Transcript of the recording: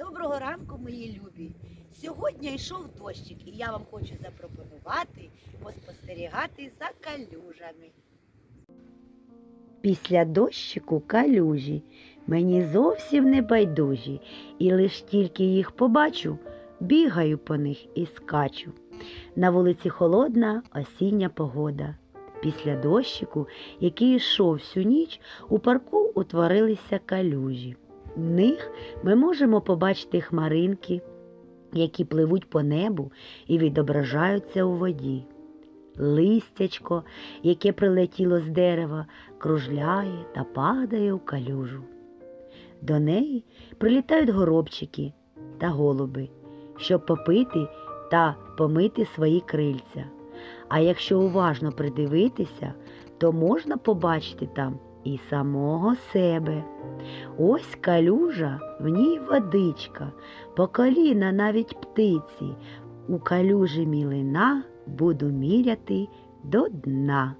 Доброго ранку, мої любі! Сьогодні йшов дощик, і я вам хочу запропонувати поспостерігати за калюжами. Після дощику калюжі мені зовсім не байдужі, і лиш тільки їх побачу, бігаю по них і скачу. На вулиці холодна осіння погода. Після дощику, який йшов всю ніч, у парку утворилися калюжі. В них ми можемо побачити хмаринки, які пливуть по небу і відображаються у воді. Листячко, яке прилетіло з дерева, кружляє та падає у калюжу. До неї прилітають горобчики та голуби, щоб попити та помити свої крильця. А якщо уважно придивитися, то можна побачити там і самого себе. Ось калюжа, в ній водичка, по коліна навіть птиці. У калюжі мілина буду міряти до дна.